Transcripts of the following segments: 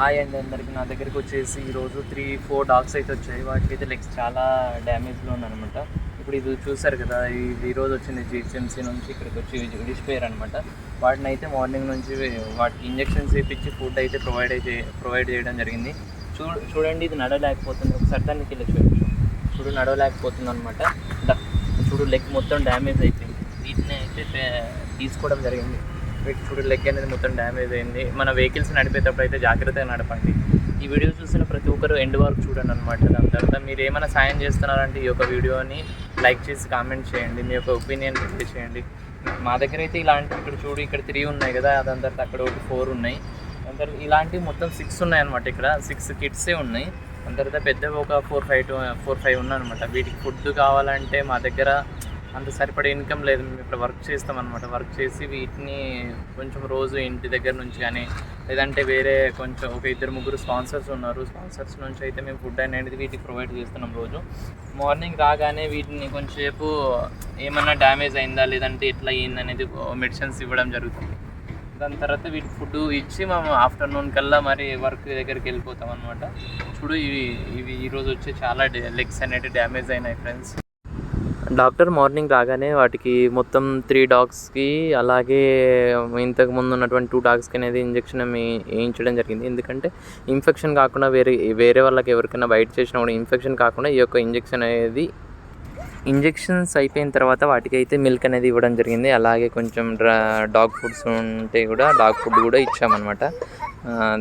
Hi అండి అందరికి. నా దగ్గరికి వచ్చేసి ఈరోజు త్రీ ఫోర్ డాగ్స్ అయితే వచ్చాయి. వాటికి అయితే లెగ్స్ చాలా డ్యామేజ్లో ఉందన్నమాట ఇప్పుడు ఇది చూసారు కదా ఇది ఈరోజు వచ్చింది జిహెచ్ఎంసీ నుంచి ఇక్కడికి వచ్చి విడిచిపోయారు అనమాట వాటిని అయితే మార్నింగ్ నుంచి వాటికి ఇంజెక్షన్స్ వేయించి ఫుడ్ అయితే ప్రొవైడ్ అయితే ప్రొవైడ్ చేయడం జరిగింది. చూ చూడండి ఇది నడవలేకపోతుంది. ఒకసారి దానికి వెళ్ళి చూడొచ్చు చూడు నడవలేకపోతుంది అనమాట చూడు లెగ్ మొత్తం డ్యామేజ్ అయిపోయింది. వీటిని అయితే తీసుకోవడం జరిగింది. చూడు లెగ్ అనేది మొత్తం డ్యామేజ్ అయింది. మన వెహికల్స్ నడిపేటప్పుడు అయితే జాగ్రత్తగా నడపండి. ఈ వీడియో చూసిన ప్రతి ఒక్కరు ఎండ్ వరకు చూడండి అనమాట దాని తర్వాత మీరు ఏమైనా సాయం చేస్తున్నారంటే ఈ యొక్క వీడియోని లైక్ చేసి కామెంట్ చేయండి. మీ యొక్క ఒపీనియన్ చేయండి. మా దగ్గర అయితే ఇలాంటివి ఇక్కడ చూడు ఇక్కడ త్రీ ఉన్నాయి కదా. దాని తర్వాత అక్కడ ఒకటి ఫోర్ ఉన్నాయి. దాని తర్వాత ఇలాంటివి మొత్తం సిక్స్ ఉన్నాయి అనమాట ఇక్కడ. సిక్స్ కిట్సే ఉన్నాయి. దాని తర్వాత పెద్దవి ఒక four five two four five ఉన్నాయి అనమాట వీటికి ఫుడ్ కావాలంటే మా దగ్గర అంత సరిపడే ఇన్కమ్ లేదు. మేము ఇక్కడ వర్క్ చేస్తాం అనమాట వర్క్ చేసి వీటిని కొంచెం రోజు ఇంటి దగ్గర నుంచి కానీ లేదంటే వేరే కొంచెం ఒక ఇద్దరు ముగ్గురు స్పాన్సర్స్ ఉన్నారు. స్పాన్సర్స్ నుంచి అయితే మేము ఫుడ్ అనేది వీటికి ప్రొవైడ్ చేస్తున్నాం రోజు. మార్నింగ్ రాగానే వీటిని కొంచెంసేపు ఏమన్నా డ్యామేజ్ అయిందా లేదంటే ఎట్లా అయ్యింది అనేది మెడిసిన్స్ ఇవ్వడం జరుగుతుంది. దాని తర్వాత వీటికి ఫుడ్ ఇచ్చి మేము ఆఫ్టర్నూన్ కల్లా మరి వర్క్ దగ్గరికి వెళ్ళిపోతాం అనమాట చూడు ఇవి ఇవి ఈరోజు వచ్చి చాలా లెగ్స్ అనేవి డ్యామేజ్ అయినాయి ఫ్రెండ్స్. డాక్టర్ మార్నింగ్ రాగానే వాటికి మొత్తం త్రీ డాగ్స్కి అలాగే ఇంతకు ముందు ఉన్నటువంటి టూ డాగ్స్కి అనేది ఇంజెక్షన్ వేయించడం జరిగింది. ఎందుకంటే ఇన్ఫెక్షన్ కాకుండా వేరే వేరే వాళ్ళకి ఎవరికైనా బయట చేసినా కూడా ఇన్ఫెక్షన్ కాకుండా ఈ యొక్క ఇంజెక్షన్ అనేది ఇంజెక్షన్స్ అయిపోయిన తర్వాత వాటికి అయితే మిల్క్ అనేది ఇవ్వడం జరిగింది. అలాగే కొంచెం డ్రా డాగ్ ఫుడ్స్ ఉంటే కూడా డాగ్ ఫుడ్ కూడా ఇచ్చామన్నమాట.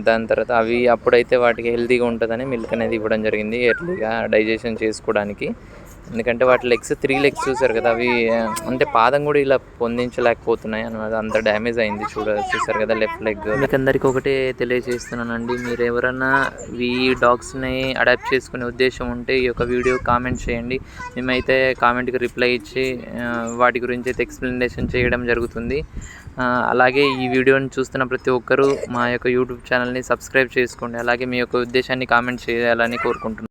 దాని తర్వాత అవి అప్పుడైతే వాటికి హెల్తీగా ఉంటుందని మిల్క్ అనేది ఇవ్వడం జరిగింది ఎర్లీగా డైజెషన్ చేసుకోవడానికి. ఎందుకంటే వాటి లెగ్స్ త్రీ లెగ్స్ చూసారు కదా అవి అంటే పాదం కూడా ఇలా పొందించలేకపోతున్నాయి అనమాట అంత డ్యామేజ్ అయింది చూడ చూసారు కదా లెఫ్ట్ లెగ్ మీకు అందరికీ ఒకటే తెలియజేస్తున్నానండి. మీరు ఎవరన్నా ఈ డాగ్స్ని అడాప్ట్ చేసుకునే ఉద్దేశం ఉంటే ఈ యొక్క వీడియో కామెంట్ చేయండి. మేమైతే కామెంట్కి రిప్లై ఇచ్చి వాటి గురించి అయితే ఎక్స్ప్లెనేషన్ చేయడం జరుగుతుంది. అలాగే ఈ వీడియోని చూస్తున్న ప్రతి ఒక్కరూ మా యొక్క యూట్యూబ్ ఛానల్ని సబ్స్క్రైబ్ చేసుకోండి. అలాగే మీ యొక్క ఉద్దేశాన్ని కామెంట్ చేయాలని కోరుకుంటున్నాను